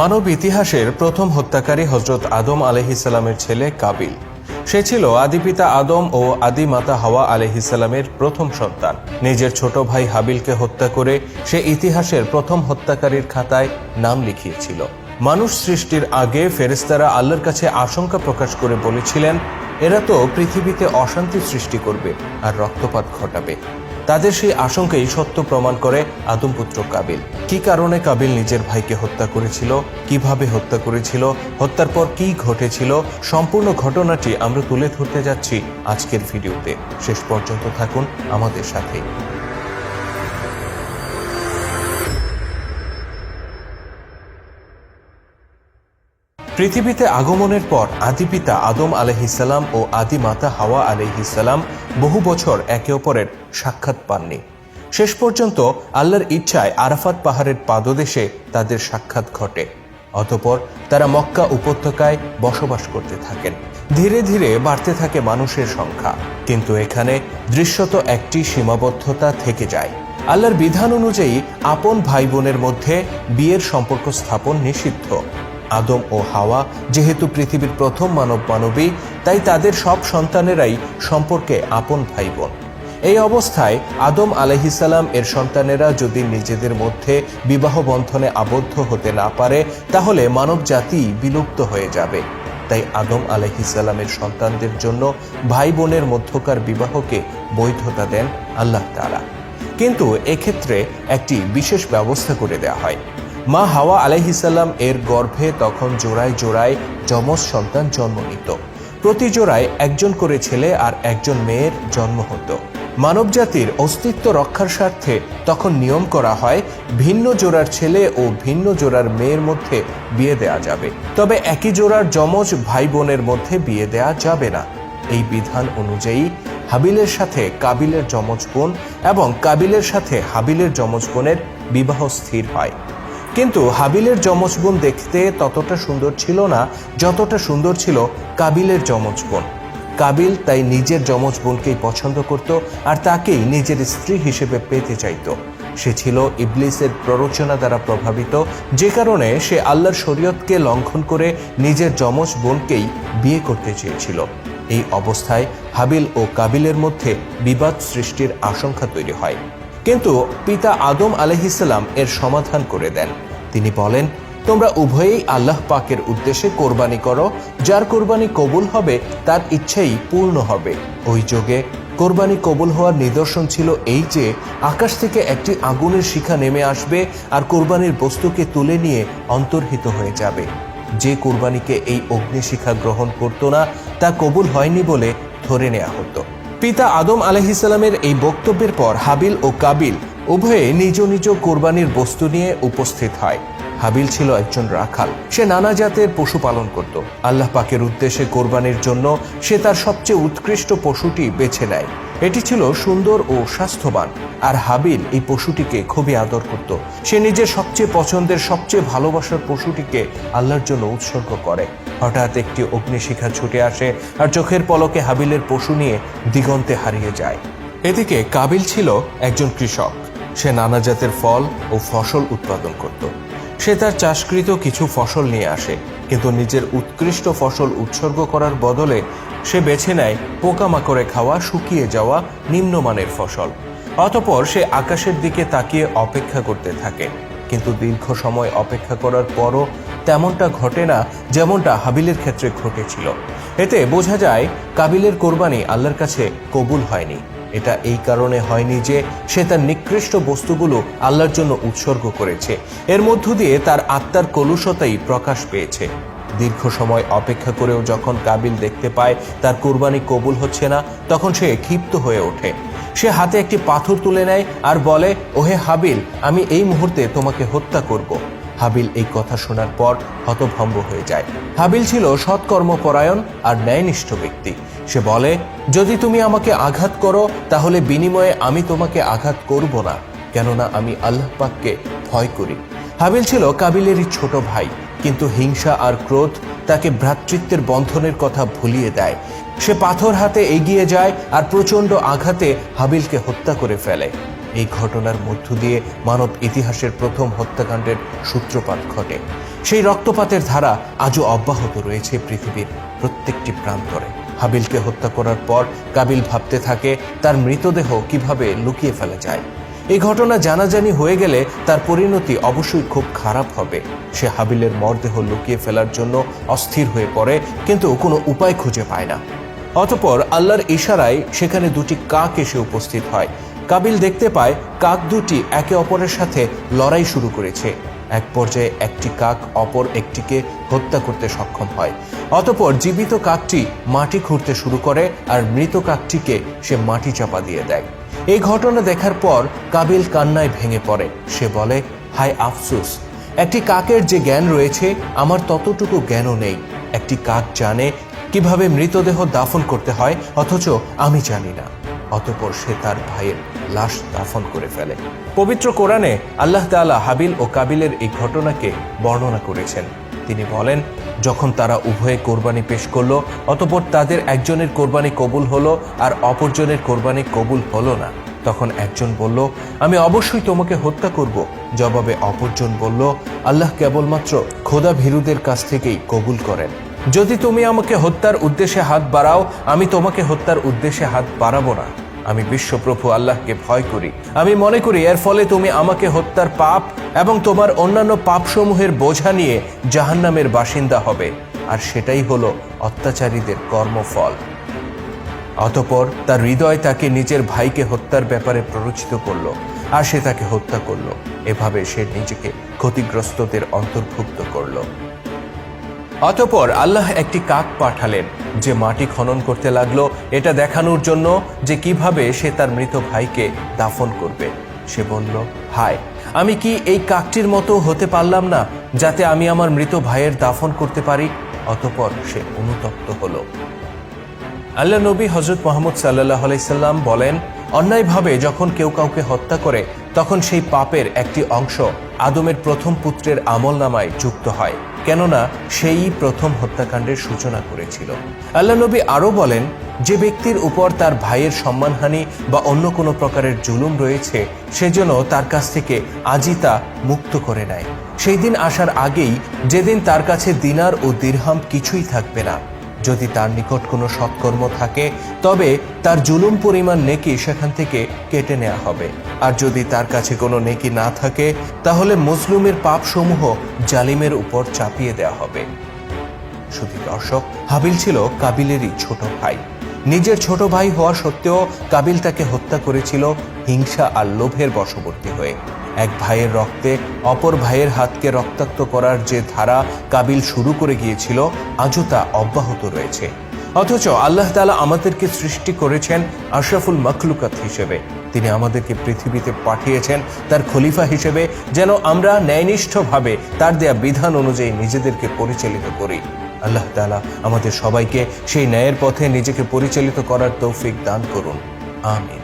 মানব ইতিহাসের প্রথম হত্যাকারী হজরত আদম আলহিসাল্লামের ছেলে কাবিল। সে ছিল আদিপিতা আদম ও আদিমাতা হাওয়া আলহিসাল্লামের প্রথম সন্তান। নিজের ছোট ভাই হাবিলকে হত্যা করে সে ইতিহাসের প্রথম হত্যাকারীর খাতায় নাম লিখিয়েছিল। মানুষ সৃষ্টির আগে ফেরেস্তারা আল্লাহর কাছে আশঙ্কা প্রকাশ করে বলেছিলেন, এরা তো পৃথিবীতে অশান্তি সৃষ্টি করবে আর রক্তপাত ঘটাবে। তাদের সেই আশঙ্কাই সত্য প্রমাণ করে আদমপুত্র কাবিল। কি কারণে কাবিল নিজের ভাইকে হত্যা করেছিল, কীভাবে হত্যা করেছিল, হত্যার পর কি ঘটেছিল, সম্পূর্ণ ঘটনাটি আমরা তুলে ধরতে যাচ্ছি আজকের ভিডিওতে। শেষ পর্যন্ত থাকুন আমাদের সাথে পৃথিবীতে আগমনের পর আদিপিতা আদম আলহিসাল্লাম ও আদি মাতা হাওয়া আলহিসাল্লাম বহু বছর একে অপরের সাক্ষাৎ পাননি। শেষ পর্যন্ত আল্লাহর ইচ্ছায় আরাফাত পাহাড়ের পাদদেশে তাদের সাক্ষাৎ ঘটে। অতপর তারা মক্কা উপত্যকায় বসবাস করতে থাকেন। ধীরে ধীরে বাড়তে থাকে মানুষের সংখ্যা। কিন্তু এখানে দৃশ্যত একটি সীমাবদ্ধতা থেকে যায়। আল্লাহর বিধান অনুযায়ী আপন ভাই বোনের মধ্যে বিয়ের সম্পর্ক স্থাপন নিষিদ্ধ। আদম ও হাওয়া যেহেতু পৃথিবীর প্রথম মানব মানবী, তাই তাদের সব সন্তানেরাই সম্পর্কে আপন ভাই বোন এই অবস্থায় আদম আলহিসাল্লাম এর সন্তানেরা যদি নিজেদের মধ্যে বিবাহ বন্ধনে আবদ্ধ হতে না পারে, তাহলে মানব জাতি বিলুপ্ত হয়ে যাবে। তাই আদম আলহিসাল্লামের সন্তানদের জন্য ভাই বোনের মধ্যকার বিবাহকে বৈধতা দেন আল্লাহ তাআলা। কিন্তু এক্ষেত্রে একটি বিশেষ ব্যবস্থা করে দেওয়া হয়। মা হাওয়া আলাইহিসাল্লাম এর গর্ভে তখন জোড়ায় জোড়ায় যমজ সন্তান জন্ম নিত। প্রতি জোড়ায় একজন করে ছেলে আর একজন মেয়ের জন্ম হতো। মানবজাতির অস্তিত্ব রক্ষার স্বার্থে তখন নিয়ম করা হয়, ভিন্ন জোড়ার ছেলে ও ভিন্ন জোড়ার মেয়ের মধ্যে বিয়ে দেয়া যাবে। তবে একই জোড়ার যমজ ভাই বোনের মধ্যে বিয়ে দেয়া যাবে না। এই বিধান অনুযায়ী হাবিলের সাথে কাবিলের যমজ বোন এবং কাবিলের সাথে হাবিলের যমজ বোনের বিবাহ স্থির হয়। কিন্তু হাবিলের যমজ বোন দেখতে ততটা সুন্দর ছিল না যতটা সুন্দর ছিল কাবিলের যমজ বোন কাবিল তাই নিজের যমজ বোনকেই পছন্দ করত আর তাকেই নিজের স্ত্রী হিসেবে পেতে চাইত। সে ছিল ইবলিসের প্ররোচনা দ্বারা প্রভাবিত, যে কারণে সে আল্লাহর শরীয়তকে লঙ্ঘন করে নিজের যমজ বোনকেই বিয়ে করতে চেয়েছিল। এই অবস্থায় হাবিল ও কাবিলের মধ্যে বিবাদ সৃষ্টির আশঙ্কা তৈরি হয়। কিন্তু পিতা আদম আলহিসাল্লাম এর সমাধান করে দেন। তিনি বলেন, তোমরা উভয়েই আল্লাহ পাকের উদ্দেশ্যে কোরবানি করো। যার কোরবানি কবুল হবে, তার ইচ্ছাই পূর্ণ হবে। ওই যোগে কোরবানি কবুল হওয়ার নিদর্শন ছিল এই যে, আকাশ থেকে একটি আগুনের শিখা নেমে আসবে আর কোরবানির বস্তুকে তুলে নিয়ে অন্তর্হিত হয়ে যাবে। যে কোরবানিকে এই অগ্নিশিখা গ্রহণ করত না, তা কবুল হয়নি বলে ধরে নেওয়া হতো। পিতা আদম আলহিসাল্লামের এই বক্তব্যের পর হাবিল ও কাবিল উভয়ে নিজ নিজ কোরবানির বস্তু নিয়ে উপস্থিত হয়। হাবিল ছিল একজন রাখাল। সে নানা জাতের পশু পালন করত। আল্লাহ পাকের উদ্দেশ্যে কোরবানির জন্য সে তার সবচেয়ে উৎকৃষ্ট পশুটি বেছে নেয়। এটি ছিল সুন্দর ও স্বাস্থ্যবান, আর হাবিল এই পশুটিকে খুবই আদর করত। সে নিজের সবচেয়ে পছন্দের, সবচেয়ে ভালোবাসার পশুটিকে আল্লাহর জন্য উৎসর্গ করে। হঠাৎ একটি অগ্নিশিখা ছুটে আসে, আর চোখের পলকে হাবিলের পশু নিয়ে দিগন্তে হারিয়ে যায়। এদিকে কাবিল ছিল একজন কৃষক। সে নানা জাতের ফল ও ফসল উৎপাদন করত। সে তার চাষকৃত কিছু ফসল নিয়ে আসে, কিন্তু নিজের উৎকৃষ্ট ফসল উৎসর্গ করার বদলে সে বেছে নেয় পোকামাকড়ে খাওয়া, শুকিয়ে যাওয়া নিম্নমানের ফসল। অতপর সে আকাশের দিকে তাকিয়ে অপেক্ষা করতে থাকে, কিন্তু দীর্ঘ সময় অপেক্ষা করার পরও তেমনটা ঘটে না যেমনটা হাবিলের ক্ষেত্রে ঘটেছিল। এতে বোঝা যায়, কাবিলের কোরবানি আল্লাহর কাছে কবুল হয়নি। এটা এই কারণে হয়নি যে সে তার নিকৃষ্ট বস্তুগুলো আল্লাহর জন্য উৎসর্গ করেছে। এর মধ্য দিয়ে তার আত্মার কলুষতাই প্রকাশ পেয়েছে। দীর্ঘ সময় অপেক্ষা করেও যখন কাবিল দেখতে পায় তার কোরবানি কবুল হচ্ছে না, তখন সে ক্ষিপ্ত হয়ে ওঠে। সে হাতে একটি পাথর তুলে নেয় আর বলে, ওহে হাবিল, আমি এই মুহূর্তে তোমাকে হত্যা করব। হাবিল এই কথা শোনার পর হতভম্ব হয়ে যায়। হাবিল ছিল সৎকর্মপরায়ণ আর ন্যায়নিষ্ঠ ব্যক্তি। সে বলে, যদি তুমি আমাকে আঘাত করো, তাহলে বিনিময়ে আমি তোমাকে আঘাত করব না, কেননা আমি আল্লাহ পাককে ভয় করি। হাবিল ছিল কাবিলেরই ছোট ভাই, কিন্তু হিংসা আর ক্রোধ তাকে ভ্রাতৃত্বের বন্ধনের কথা ভুলিয়ে দেয়। সে পাথর হাতে এগিয়ে যায় আর প্রচণ্ড আঘাতে হাবিলকে হত্যা করে ফেলে। এই ঘটনার মধ্য দিয়ে মানব ইতিহাসের প্রথম হত্যাকাণ্ডের সূত্রপাত ঘটে। সেই রক্তপাতের ধারা আজও অব্যাহত রয়েছে পৃথিবীর প্রত্যেকটি প্রান্তরে। হাবিলকে হত্যা করার পর কাবিল ভাবতে থাকে, তার মৃতদেহ কীভাবে লুকিয়ে ফেলা যায়? এই ঘটনা জানাজানি হয়ে গেলে তার পরিণতি অবশ্যই খুব খারাপ হবে। সে হাবিলের মরদেহ লুকিয়ে ফেলার জন্য অস্থির হয়ে পড়ে, কিন্তু কোনো উপায় খুঁজে পায় না। অতপর আল্লাহর ইশারায় সেখানে দুটি কাক এসে উপস্থিত হয়। কাবিল দেখতে পায়, কাক দুটি একে অপরের সাথে লড়াই শুরু করেছে। এক পর্যায়ে একটি কাক অপর একটিকে হত্যা করতে সক্ষম হয়। অতপর জীবিত কাকটি মাটি খুঁড়তে শুরু করে আর মৃত কাকটিকে সে মাটি চাপা দিয়ে দেয়। এই ঘটনা দেখার পর কাবিল কান্নায় ভেঙে পড়ে। সে বলে, হায় আফসুস, একটি কাকের যে জ্ঞান রয়েছে, আমার ততটুকু জ্ঞানও নেই। একটি কাক জানে কীভাবে মৃতদেহ দাফন করতে হয়, অথচ আমি জানি না। অতপর সে তার ভাইয়ের লাশ দাফন করে ফেলে। পবিত্র কোরআনে আল্লাহ তাআলা হাবিল ও কাবিলের এই ঘটনাকে বর্ণনা করেছেন। তিনি বলেন, যখন তারা উভয়ে কোরবানি পেশ করল, অতপর তাদের একজনের কোরবানি কবুল হলো আর অপরজনের কোরবানি কবুল হলো না। তখন একজন বলল, আমি অবশ্যই তোমাকে হত্যা করব। জবাবে অপরজন বলল, আল্লাহ কেবলমাত্র খোদা ভীরুদের কাছ থেকেই কবুল করেন। যদি তুমি আমাকে হত্যার উদ্দেশ্যে হাত বাড়াও, আমি তোমাকে হত্যার উদ্দেশ্যে হাত বাড়াবো না। আমি বিশ্বপ্রভু আল্লাহকে ভয় করি। আমি মনে করি এর ফলে তুমি আমাকে হত্যার পাপ এবং তোমার অন্যান্য পাপসমূহের বোঝা নিয়ে জাহান্নামের বাসিন্দা হবে। আর সেটাই হলো অত্যাচারীদের কর্মফল। অতপর তার হৃদয় তাকে নিজের ভাইকে হত্যার ব্যাপারে প্ররোচিত করল আর সে তাকে হত্যা করল। এভাবে সে নিজেকে ক্ষতিগ্রস্তদের অন্তর্ভুক্ত করল। অতপর আল্লাহ একটি কাক পাঠালেন, যে মাটি খনন করতে লাগল, এটা দেখানোর জন্য যে কীভাবে সে তার মৃত ভাইকে দাফন করবে। সে বলল, হায়, আমি কি এই কাকটির মতো হতে পারলাম না, যাতে আমি আমার মৃত ভাইয়ের দাফন করতে পারি? অতপর সে অনুতপ্ত হলো। আল্লাহ নবী হজরত মোহাম্মদ সাল্লাহ আলাইসাল্লাম বলেন, অন্যায়ভাবে যখন কেউ কাউকে হত্যা করে, তখন সেই পাপের একটি অংশ আদমের প্রথম পুত্রের আমল নামায় যুক্ত হয়। কেননা সেই প্রথম হত্যাকাণ্ডের সূচনা করেছিল। আল্লাহ নবী আরও বলেন, যে ব্যক্তির উপর তার ভাইয়ের সম্মানহানি বা অন্য কোনো প্রকারের জুলুম রয়েছে সেজন্য তার কাছ থেকে আজই তা মুক্ত করে নেয়। সেই দিন আসার আগেই যেদিন তার কাছে দিনার ও দীর্হাম কিছুই থাকবে না যদি তার নিকট কোনো সৎকর্ম থাকে, তবে তার জুলুম পরিমাণ নেকি সেখান থেকে কেটে নেওয়া হবে। আর যদি তার কাছে কোনো নেকি না থাকে, তাহলে মুসলুমের পাপসমূহ জালিমের উপর চাপিয়ে দেওয়া হবে। শুধু দর্শক, হাবিল ছিল কাবিলেরই ছোট ভাই। নিজের ছোট ভাই হওয়া সত্ত্বেও কাবিল তাকে হত্যা করেছিল হিংসা আর লোভের বশবর্তী হয়ে। এক ভাইয়ের রক্তে, অপর ভাইয়ের হাতকে রক্তাক্ত করার যে ধারা কাবিল শুরু করে গিয়েছিল, আজও তা অব্যাহত রয়েছে। অথচ আল্লাহ তাআলা আমাদেরকে সৃষ্টি করেছেন আশরাফুল মখলুকাত হিসেবে। তিনি আমাদেরকে পৃথিবীতে পাঠিয়েছেন তার খলিফা হিসেবে, যেন আমরা ন্যায়নিষ্ঠভাবে তার দেয়া বিধান অনুযায়ী নিজেদেরকে পরিচালিত করি। আল্লাহ তাআলা আমাদের সবাইকে সেই ন্যায়ের পথে নিজেকে পরিচালিত করার তৌফিক দান করুন। আমিন।